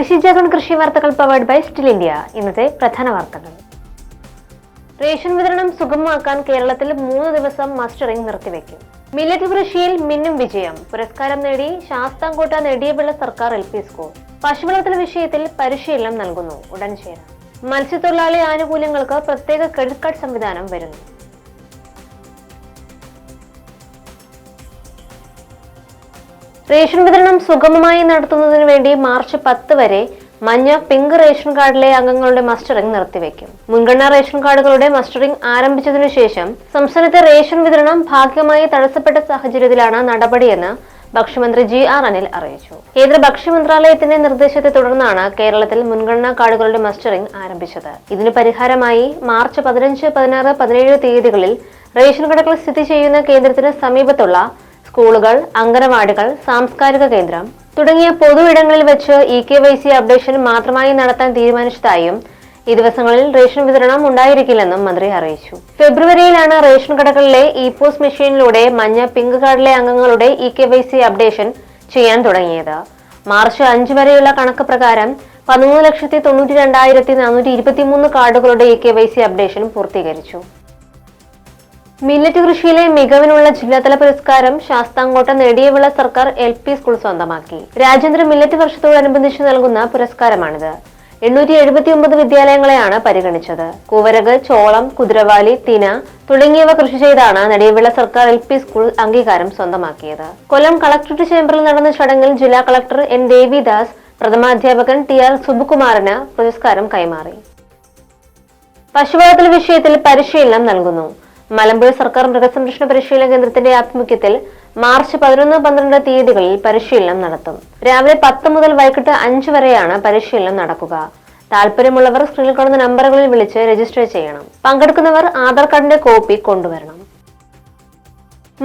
കൃഷി കൃഷി വാർത്തകൾ പവേർഡ് ബൈ സ്റ്റിൽ ഇന്ത്യ ഇന്നത്തെ പ്രധാന വാർത്തകൾ. റേഷൻ വിതരണം സുഗമമാക്കാൻ കേരളത്തിൽ മൂന്ന് ദിവസം മസ്റ്ററിംഗ് നിർത്തിവെക്കും. മില്ലറ്റ് കൃഷിയിൽ മിന്നും വിജയം. പുരസ്കാരം നേടി ശാസ്താംകോട്ട നെടിയപിള്ള സർക്കാർ എൽ പി സ്കൂൾ. പശുവളർത്തൽ വിഷയത്തിൽ പരിശീലനം നൽകുന്നു. ഉടൻ ചേരാം. മത്സ്യത്തൊഴിലാളി ആനുകൂല്യങ്ങൾക്ക് പ്രത്യേക ക്രെഡിറ്റ് കാർഡ് സംവിധാനം വരുന്നു. റേഷൻ വിതരണം സുഗമമായി നടത്തുന്നതിന് വേണ്ടി മാർച്ച് പത്ത് വരെ മഞ്ഞ പിങ്ക് റേഷൻ കാർഡിലെ അംഗങ്ങളുടെ മസ്റ്ററിംഗ് നിർത്തിവെക്കും. മുൻഗണനാ റേഷൻ കാർഡുകളുടെ മസ്റ്ററിംഗ് ആരംഭിച്ചതിനു ശേഷം സംസ്ഥാനത്തെ റേഷൻ വിതരണം ഭാഗികമായി തടസ്സപ്പെട്ട സാഹചര്യത്തിലാണ് നടപടിയെന്ന് ഭക്ഷ്യമന്ത്രി ജി ആർ അനിൽ അറിയിച്ചു. കേന്ദ്ര ഭക്ഷ്യ മന്ത്രാലയത്തിന്റെ നിർദ്ദേശത്തെ തുടർന്നാണ് കേരളത്തിൽ മുൻഗണനാ കാർഡുകളുടെ മസ്റ്ററിംഗ് ആരംഭിച്ചത്. ഇതിന് പരിഹാരമായി മാർച്ച് പതിനഞ്ച് പതിനാറ് പതിനേഴ് തീയതികളിൽ റേഷൻ കടകൾ സ്ഥിതി ചെയ്യുന്ന കേന്ദ്രത്തിന് സമീപത്തുള്ള സ്കൂളുകൾ അംഗനവാടികൾ സാംസ്കാരിക കേന്ദ്രം തുടങ്ങിയ പൊതു ഇടങ്ങളിൽ വെച്ച് E K Y C updation മാത്രമായി നടത്താൻ തീരുമാനിച്ചതായും ഈ ദിവസങ്ങളിൽ റേഷൻ വിതരണം ഉണ്ടായിരിക്കില്ലെന്നും മന്ത്രി അറിയിച്ചു. ഫെബ്രുവരിയിലാണ് റേഷൻ കടകളിലെ ഇ പോസ് മെഷീനിലൂടെ മഞ്ഞ പിങ്ക് കാർഡിലെ അംഗങ്ങളുടെ E K Y C updation ചെയ്യാൻ തുടങ്ങിയത്. മാർച്ച് അഞ്ച് വരെയുള്ള കണക്ക് പ്രകാരം പതിമൂന്ന് ലക്ഷത്തി തൊണ്ണൂറ്റി രണ്ടായിരത്തി നാനൂറ്റി ഇരുപത്തിമൂന്ന് കാർഡുകളുടെ E K Y C updation പൂർത്തീകരിച്ചു. മില്ലറ്റ് കൃഷിയിലെ മികവിനുള്ള ജില്ലാതല പുരസ്കാരം ശാസ്താംകോട്ട നെടിയവിള സർക്കാർ എൽ പി സ്കൂൾ സ്വന്തമാക്കി. രാജ്യാന്തര മില്ലറ്റ് വർഷത്തോടനുബന്ധിച്ച് നൽകുന്ന പുരസ്കാരമാണിത്. എണ്ണൂറ്റി എഴുപത്തി ഒമ്പത് വിദ്യാലയങ്ങളെയാണ് പരിഗണിച്ചത്. കൂവരക് ചോളം കുതിരവാലി തിന തുടങ്ങിയവ കൃഷി ചെയ്താണ് നെടിയവിള സർക്കാർ എൽ പി സ്കൂൾ അംഗീകാരം സ്വന്തമാക്കിയത്. കൊല്ലം കളക്ടറേറ്റ് ചേംബറിൽ നടന്ന ചടങ്ങിൽ ജില്ലാ കളക്ടർ എൻ ദേവിദാസ് പ്രഥമാധ്യാപകൻ ടി ആർ സുബുകുമാറിന് പുരസ്കാരം കൈമാറി. പശുവളർത്തൽ വിഷയത്തിൽ പരിശീലനം നൽകുന്നു. മലമ്പുഴ സർക്കാർ മൃഗസംരക്ഷണ പരിശീലന കേന്ദ്രത്തിന്റെ ആഭിമുഖ്യത്തിൽ മാർച്ച് പതിനൊന്ന് പന്ത്രണ്ട് തീയതികളിൽ പരിശീലനം നടത്തും. രാവിലെ പത്ത് മുതൽ വൈകിട്ട് അഞ്ച് വരെയാണ് പരിശീലനം നടക്കുക. താല്പര്യമുള്ളവർ സ്ക്രീനിൽ കാണുന്ന നമ്പറുകളിൽ വിളിച്ച് രജിസ്റ്റർ ചെയ്യണം. പങ്കെടുക്കുന്നവർ ആധാർ കാർഡിന്റെ കോപ്പി കൊണ്ടുവരണം.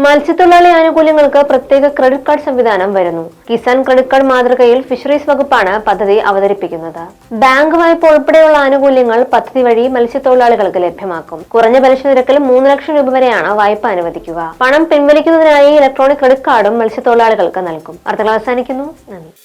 മത്സ്യത്തൊഴിലാളി ആനുകൂല്യങ്ങൾക്ക് പ്രത്യേക ക്രെഡിറ്റ് കാർഡ് സംവിധാനം വരുന്നു. കിസാൻ ക്രെഡിറ്റ് കാർഡ് മാതൃകയിൽ ഫിഷറീസ് വകുപ്പാണ് പദ്ധതി അവതരിപ്പിക്കുന്നത്. ബാങ്ക് വായ്പ ഉൾപ്പെടെയുള്ള ആനുകൂല്യങ്ങൾ പദ്ധതി വഴി മത്സ്യത്തൊഴിലാളികൾക്ക് ലഭ്യമാക്കും. കുറഞ്ഞ പലിശ നിരക്കിൽ മൂന്ന് ലക്ഷം രൂപ വരെയാണ് വായ്പ അനുവദിക്കുക. പണം പിൻവലിക്കുന്നതിനായി ഇലക്ട്രോണിക് ക്രെഡിറ്റ് കാർഡും മത്സ്യത്തൊഴിലാളികൾക്ക് നൽകും. വാർത്തകൾ അവസാനിക്കുന്നു. നന്ദി.